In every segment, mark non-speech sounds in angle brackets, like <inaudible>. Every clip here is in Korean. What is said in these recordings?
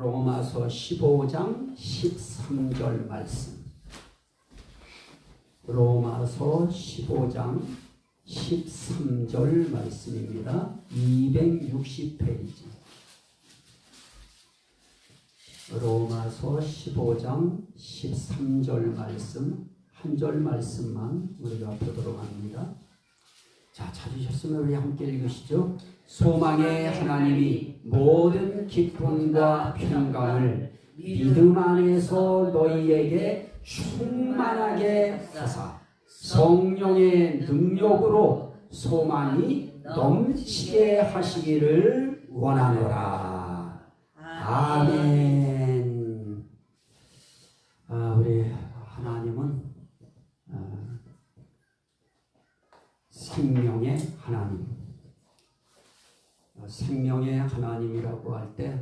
로마서 15장 13절 말씀. 로마서 15장 13절 말씀입니다. 260페이지. 로마서 15장 13절 말씀, 한 절 말씀만 우리가 보도록 합니다. 자, 찾으셨으면 우리 함께 읽으시죠. 소망의 하나님이 모든 기쁨과 평강을 믿음 안에서 너희에게 충만하게 하사 성령의 능력으로 소망이 넘치게 하시기를 원하노라. 아멘. 아, 우리 하나님은 아, 생명의 하나님. 어, 생명의 하나님이라고 할 때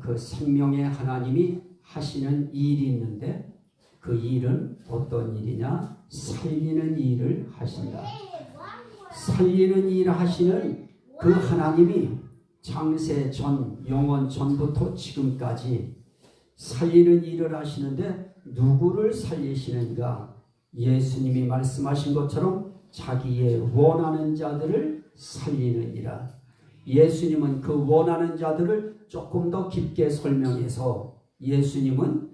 그 생명의 하나님이 하시는 일이 있는데 그 일은 어떤 일이냐? 살리는 일을 하신다. 살리는 일을 하시는 그 하나님이 창세 전, 영원 전부터 지금까지 살리는 일을 하시는데 누구를 살리시는가? 예수님이 말씀하신 것처럼 자기의 원하는 자들을 살리느니라. 예수님은 그 원하는 자들을 조금 더 깊게 설명해서 예수님은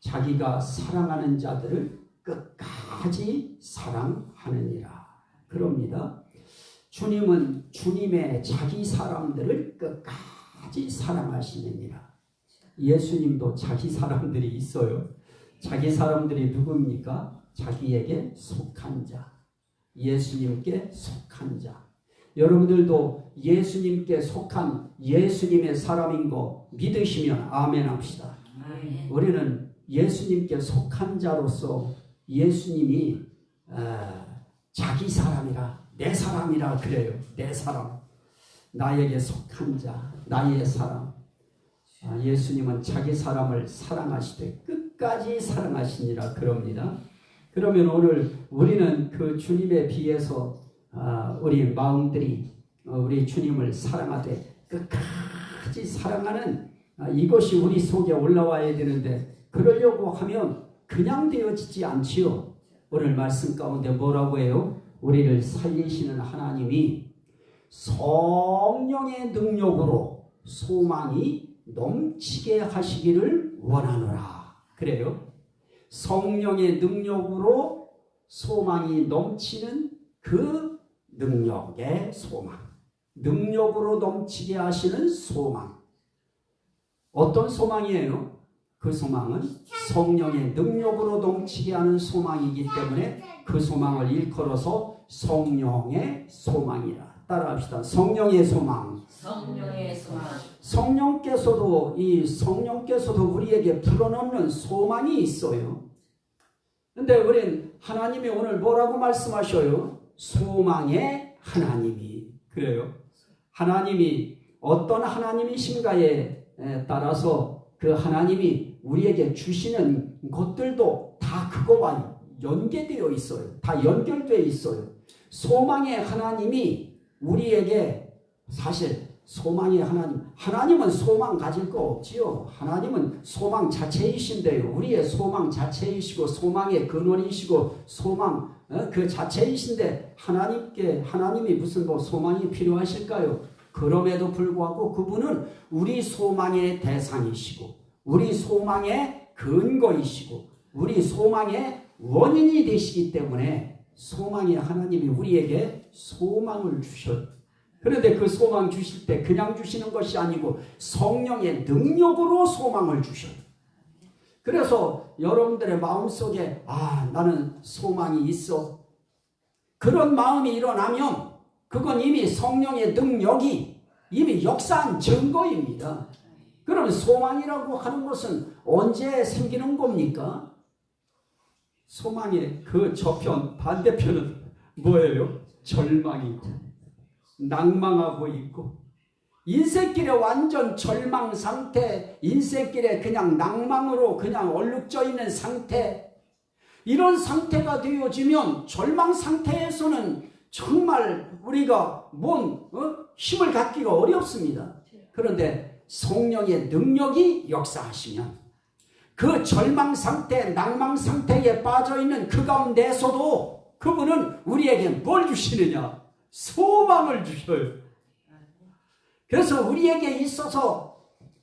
자기가 사랑하는 자들을 끝까지 사랑하느니라. 그럽니다. 주님은 주님의 자기 사람들을 끝까지 사랑하시느니라. 예수님도 자기 사람들이 있어요. 자기 사람들이 누굽니까? 자기에게 속한 자. 예수님께 속한 자. 여러분들도 예수님께 속한 예수님의 사람인 거 믿으시면 아멘 합시다. 우리는 예수님께 속한 자로서 예수님이 어, 자기 사람이라 내 사람이라 그래요. 내 사람. 나에게 속한 자, 나의 사람. 아, 예수님은 자기 사람을 사랑하시되 끝까지 사랑하시니라 그럽니다. 그러면 오늘 우리는 그 주님에 비해서 아, 우리 마음들이 어, 우리 주님을 사랑하되 끝까지 사랑하는 아, 이것이 우리 속에 올라와야 되는데 그러려고 하면 그냥 되어지지 않지요. 오늘 말씀 가운데 뭐라고 해요? 우리를 살리시는 하나님이 성령의 능력으로 소망이 넘치게 하시기를 원하노라. 그래요. 성령의 능력으로 소망이 넘치는 그 능력의 소망. 능력으로 넘치게 하시는 소망. 어떤 소망이에요? 그 소망은 성령의 능력으로 넘치게 하는 소망이기 때문에 그 소망을 일컬어서 성령의 소망이라. 따라합시다. 성령의 소망. 성령의 소망 성령께서도 이 성령께서도 우리에게 불어넣는 소망이 있어요. 근데 우린 하나님이 오늘 뭐라고 말씀하셔요? 소망의 하나님이 그래요. 하나님이 어떤 하나님이신가에 따라서 그 하나님이 우리에게 주시는 것들도 다 그거와 연계되어 있어요. 다 연결되어 있어요. 소망의 하나님이 우리에게 사실 소망의 하나님, 하나님은 소망 가질 거 없지요. 하나님은 소망 자체이신데요. 우리의 소망 자체이시고 소망의 근원이시고 소망 어? 그 자체이신데 하나님께 하나님이 무슨 뭐 소망이 필요하실까요? 그럼에도 불구하고 그분은 우리 소망의 대상이시고 우리 소망의 근거이시고 우리 소망의 원인이 되시기 때문에 소망의 하나님이 우리에게 소망을 주셨. 그런데 그 소망 주실 때 그냥 주시는 것이 아니고 성령의 능력으로 소망을 주셔요. 그래서 여러분들의 마음속에 아 나는 소망이 있어. 그런 마음이 일어나면 그건 이미 성령의 능력이 이미 역사한 증거입니다. 그럼 소망이라고 하는 것은 언제 생기는 겁니까? 소망의 그 저편 반대편은 뭐예요? 절망이고 낭망하고 있고 인생길에 완전 절망 상태, 인생길에 그냥 낭망으로 그냥 얼룩져 있는 상태, 이런 상태가 되어지면 절망 상태에서는 정말 우리가 뭔 어? 힘을 갖기가 어렵습니다. 그런데 성령의 능력이 역사하시면 그 절망 상태, 낭망 상태에 빠져 있는 그 가운데서도 그분은 우리에게 뭘 주시느냐? 소망을 주셔요. 그래서 우리에게 있어서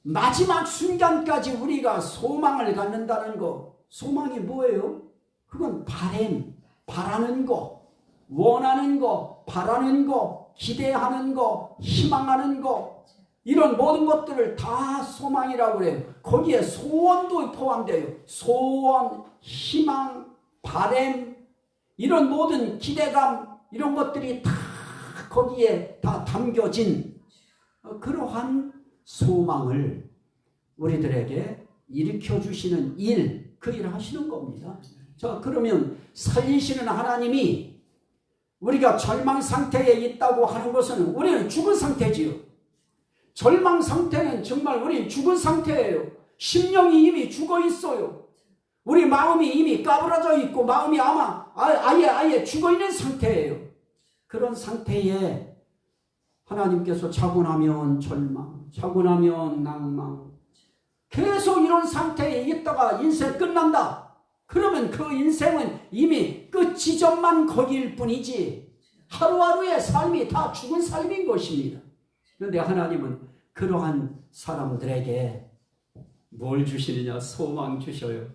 마지막 순간까지 우리가 소망을 갖는다는 거, 소망이 뭐예요? 그건 바램, 바라는 거, 원하는 거, 바라는 거, 기대하는 거, 희망하는 거, 이런 모든 것들을 다 소망이라고 그래요. 거기에 소원도 포함돼요. 소원, 희망, 바램, 이런 모든 기대감, 이런 것들이 다 거기에 다 담겨진 어, 그러한 소망을 우리들에게 일으켜 주시는 일, 그 일을 하시는 겁니다. 자, 그러면 살리시는 하나님이 우리가 절망 상태에 있다고 하는 것은 우리는 죽은 상태지요. 절망 상태는 정말 우리 죽은 상태예요. 심령이 이미 죽어 있어요. 우리 마음이 이미 까부러져 있고 마음이 아마 아예 아예 죽어 있는 상태예요. 그런 상태에 하나님께서 자고 나면 절망, 자고 나면 낭망. 계속 이런 상태에 있다가 인생 끝난다. 그러면 그 인생은 이미 끝 지점만 거기일 뿐이지 하루하루의 삶이 다 죽은 삶인 것입니다. 그런데 하나님은 그러한 사람들에게 뭘 주시느냐? 소망 주셔요.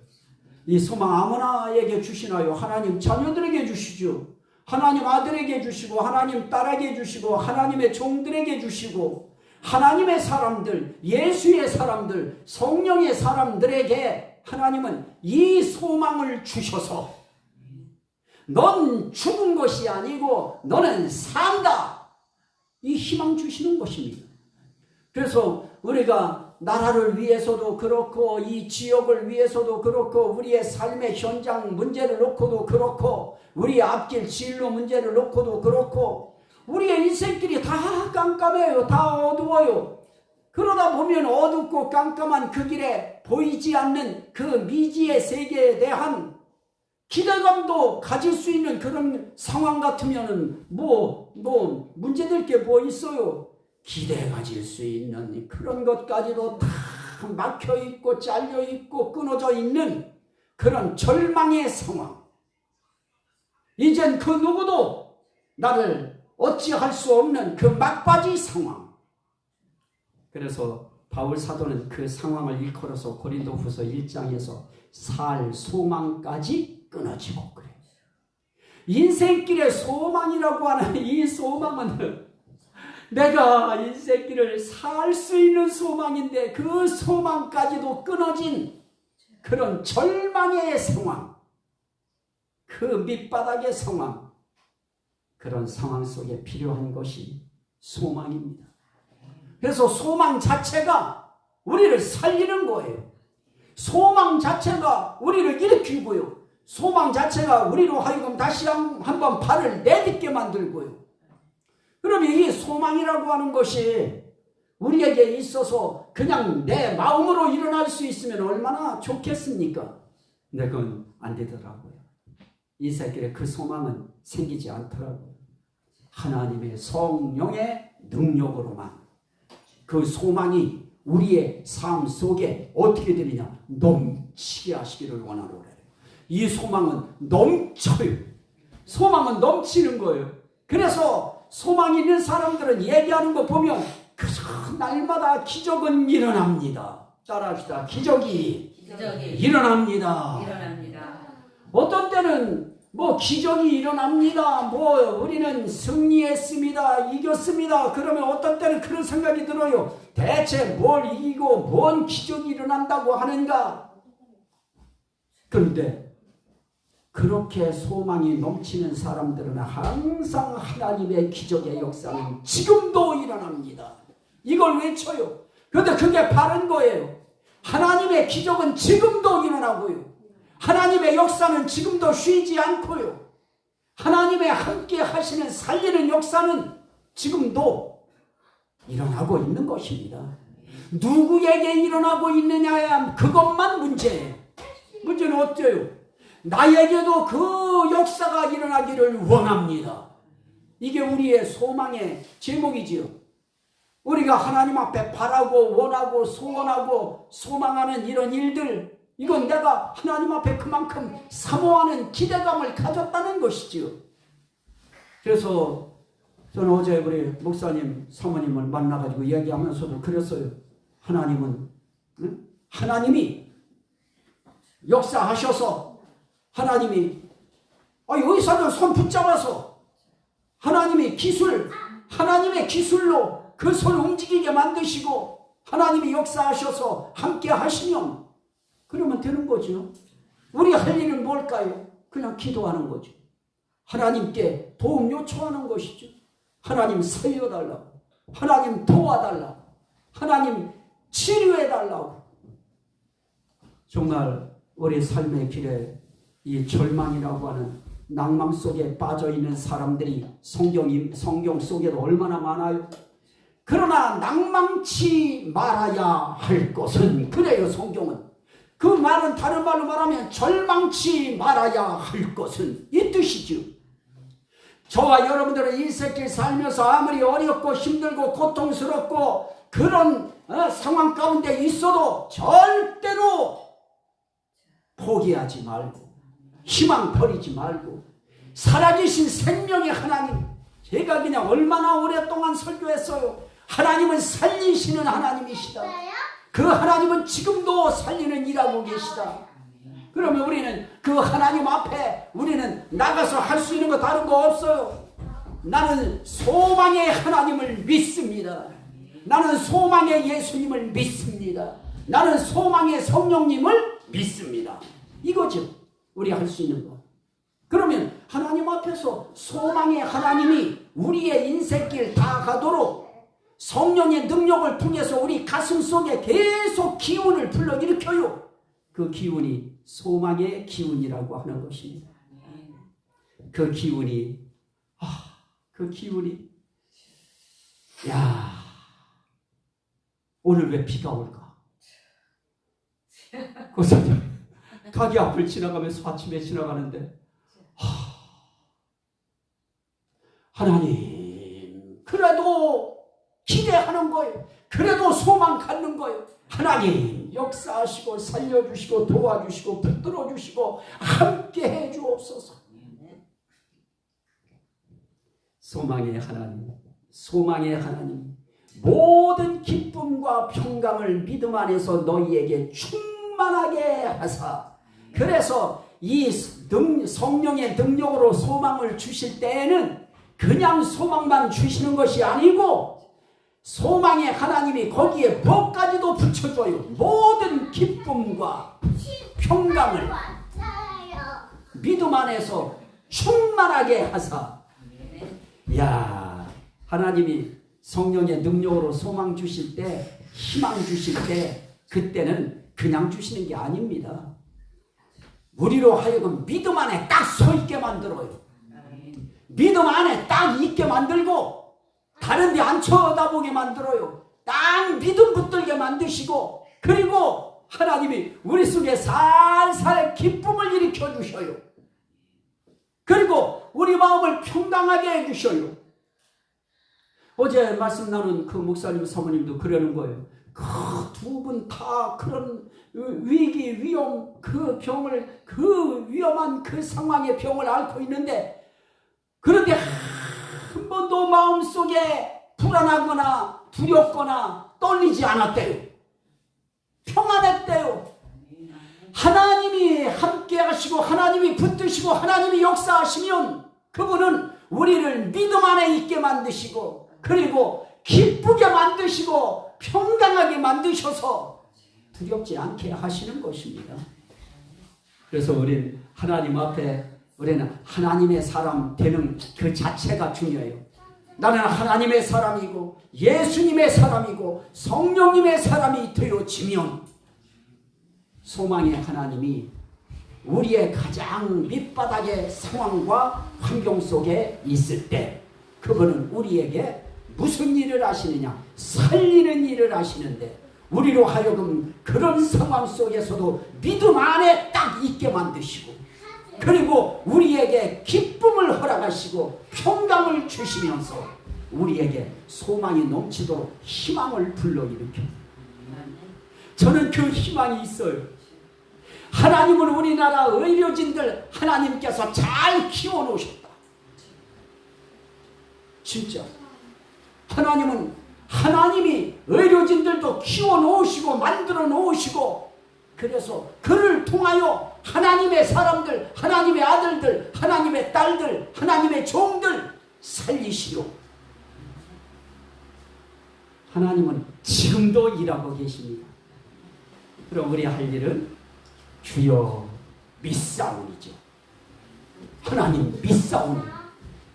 이 소망 아무나에게 주시나요? 하나님 자녀들에게 주시죠. 하나님 아들에게 주시고 하나님 딸에게 주시고 하나님의 종들에게 주시고 하나님의 사람들, 예수의 사람들, 성령의 사람들에게 하나님은 이 소망을 주셔서 넌 죽은 것이 아니고 너는 산다. 이 희망 주시는 것입니다. 그래서 우리가 나라를 위해서도 그렇고 이 지역을 위해서도 그렇고 우리의 삶의 현장 문제를 놓고도 그렇고 우리의 앞길 진로 문제를 놓고도 그렇고 우리의 인생길이 다 깜깜해요. 다 어두워요. 그러다 보면 어둡고 깜깜한 그 길에 보이지 않는 그 미지의 세계에 대한 기대감도 가질 수 있는 그런 상황 같으면은 뭐, 뭐, 문제될 게 뭐 있어요? 기대 가질 수 있는 그런 것까지도 다 막혀 있고 잘려 있고 끊어져 있는 그런 절망의 상황. 이젠 그 누구도 나를 어찌할 수 없는 그 막바지 상황. 그래서 바울 사도는 그 상황을 일컬어서 고린도 후서 1장에서 살 소망까지 끊어지고 그래. 인생길의 소망이라고 하는 이 소망은 내가 인생길을 살수 있는 소망인데 그 소망까지도 끊어진 그런 절망의 상황, 그 밑바닥의 상황, 그런 상황 속에 필요한 것이 소망입니다. 그래서 소망 자체가 우리를 살리는 거예요. 소망 자체가 우리를 일으키고요. 소망 자체가 우리로 하여금 다시 한번 발을 내딛게 만들고요. 그러면 이 소망이라고 하는 것이 우리에게 있어서 그냥 내 마음으로 일어날 수 있으면 얼마나 좋겠습니까? 근데 그건 안 되더라고요. 이 새끼의 그 소망은 생기지 않더라고요. 하나님의 성령의 능력으로만 그 소망이 우리의 삶 속에 어떻게 되느냐 넘치게 하시기를 원하노래. 이 소망은 넘쳐요. 소망은 넘치는 거예요. 그래서 소망 있는 사람들은 얘기하는 거 보면 그저 날마다 기적은 일어납니다. 따라합시다. 기적이, 기적이 일어납니다. 일어납니다. 어떤 때는 뭐 기적이 일어납니다. 뭐 우리는 승리했습니다. 이겼습니다. 그러면 어떤 때는 그런 생각이 들어요. 대체 뭘 이기고 뭔 기적이 일어난다고 하는가? 그런데 그렇게 소망이 넘치는 사람들은 항상 하나님의 기적의 역사는 지금도 일어납니다. 이걸 외쳐요. 그런데 그게 바른 거예요. 하나님의 기적은 지금도 일어나고요. 하나님의 역사는 지금도 쉬지 않고요. 하나님의 함께 하시는 살리는 역사는 지금도 일어나고 있는 것입니다. 누구에게 일어나고 있느냐야 그것만 문제예요. 문제는 어때요? 나에게도 그 역사가 일어나기를 원합니다. 이게 우리의 소망의 제목이지요. 우리가 하나님 앞에 바라고 원하고 소원하고 소망하는 이런 일들 이건 내가 하나님 앞에 그만큼 사모하는 기대감을 가졌다는 것이지요. 그래서 저는 어제 우리 목사님 사모님을 만나가지고 이야기하면서도 그랬어요. 하나님은 응? 하나님이 역사하셔서 하나님이 아, 의사들 손 붙잡아서 하나님이 기술 하나님의 기술로 그 손 움직이게 만드시고 하나님이 역사하셔서 함께 하시면 그러면 되는 거죠. 우리 할 일은 뭘까요? 그냥 기도하는 거죠. 하나님께 도움 요청하는 것이죠. 하나님 살려달라고. 하나님 도와달라고. 하나님 치료해달라고. 정말 우리 삶의 길에 이 절망이라고 하는 낭망 속에 빠져 있는 사람들이 성경이 성경 속에도 얼마나 많아요. 그러나 낭망치 말아야 할 것은 그래요 성경은 그 말은 다른 말로 말하면 절망치 말아야 할 것은 이 뜻이죠. 저와 여러분들은 인생길 살면서 아무리 어렵고 힘들고 고통스럽고 그런 어, 상황 가운데 있어도 절대로 포기하지 말고 희망 버리지 말고 살아계신 생명의 하나님 제가 그냥 얼마나 오랫동안 설교했어요. 하나님은 살리시는 하나님이시다. 그 하나님은 지금도 살리는 일하고 계시다. 그러면 우리는 그 하나님 앞에 우리는 나가서 할 수 있는 거 다른 거 없어요. 나는 소망의 하나님을 믿습니다. 나는 소망의 예수님을 믿습니다. 나는 소망의 성령님을 믿습니다. 이거죠. 우리 할 수 있는 거. 그러면 하나님 앞에서 소망의 하나님이 우리의 인생길 다 가도록 성령의 능력을 통해서 우리 가슴 속에 계속 기운을 불러일으켜요. 그 기운이 소망의 기운이라고 하는 것입니다. 그 기운이, 아, 그 기운이, 야, 오늘 왜 비가 올까? <laughs> 고사님, 가게 앞을 지나가면서 아침에 지나가는데, 하, 하나님, 그래도 기대하는 거예요. 그래도 소망 갖는 거예요. 하나님 역사하시고 살려주시고 도와주시고 붙들어 주시고 함께 해 주옵소서. 소망의 하나님, 소망의 하나님, 모든 기쁨과 평강을 믿음 안에서 너희에게 충만하게 하사. 그래서 이 능, 성령의 능력으로 소망을 주실 때에는 그냥 소망만 주시는 것이 아니고 소망의 하나님이 거기에 뭐까지도 붙여줘요. 모든 기쁨과 평강을 믿음 안에서 충만하게 하사. 야 하나님이 성령의 능력으로 소망 주실 때, 희망 주실 때, 그때는 그냥 주시는 게 아닙니다. 우리로 하여금 믿음 안에 딱 서 있게 만들어요. 믿음 안에 딱 있게 만들고, 다른 데 안 쳐다보게 만들어요. 딱 믿음 붙들게 만드시고 그리고 하나님이 우리 속에 살살 기쁨을 일으켜 주셔요. 그리고 우리 마음을 평강하게 해 주셔요. 어제 말씀 나눈 그 목사님 사모님도 그러는 거예요. 그두분 다 그런 위기 위험 그 병을 그 위험한 그 상황의 병을 앓고 있는데 그런데 한 번도 마음속에 불안하거나 두렵거나 떨리지 않았대요. 평안했대요. 하나님이 함께 하시고 하나님이 붙드시고 하나님이 역사하시면 그분은 우리를 믿음 안에 있게 만드시고 그리고 기쁘게 만드시고 평강하게 만드셔서 두렵지 않게 하시는 것입니다. 그래서 우리는 하나님 앞에 우리는 하나님의 사람 되는 그 자체가 중요해요. 나는 하나님의 사람이고 예수님의 사람이고 성령님의 사람이 되어지면 소망의 하나님이 우리의 가장 밑바닥의 상황과 환경 속에 있을 때 그분은 우리에게 무슨 일을 하시느냐 살리는 일을 하시는데 우리로 하여금 그런 상황 속에서도 믿음 안에 딱 있게 만드시고 그리고 우리에게 기쁨을 허락하시고 평강을 주시면서 우리에게 소망이 넘치도록 희망을 불러일으켜. 저는 그 희망이 있어요. 하나님은 우리나라 의료진들 하나님께서 잘 키워놓으셨다. 진짜. 하나님은 하나님이 의료진들도 키워놓으시고 만들어 놓으시고 그래서 그를 통하여 하나님의 사람들, 하나님의 아들들, 하나님의 딸들, 하나님의 종들 살리시려. 하나님은 지금도 일하고 계십니다. 그럼 우리 할 일은 주여 믿사오니죠. 하나님 믿사오니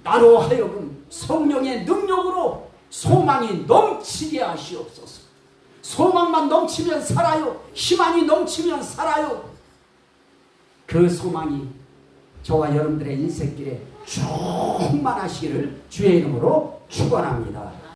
나로 하여금 성령의 능력으로 소망이 넘치게 하시옵소서. 소망만 넘치면 살아요. 희망이 넘치면 살아요. 그 소망이 저와 여러분들의 인생길에 충만하시기를 주의 이름으로 축원합니다.